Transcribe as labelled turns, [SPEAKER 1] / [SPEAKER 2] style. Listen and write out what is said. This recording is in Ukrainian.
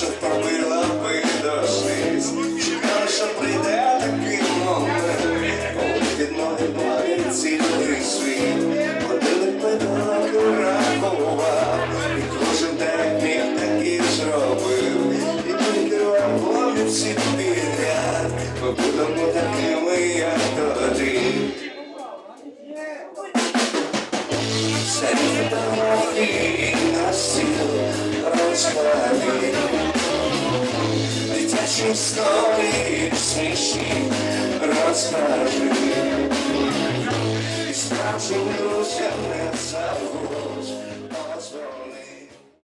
[SPEAKER 1] тисяча пробила би до сліз. Що прийде такий момент, коли під ноги падає цілий світ. Ходили педагоги, рахував, і кожен день міг так і зробив. І прикривав голові всі підряд, ми будемо такими, як тоді. Серед фотографій на стіл розклади Дитячі історії смішні розкажи. справжнім друзям не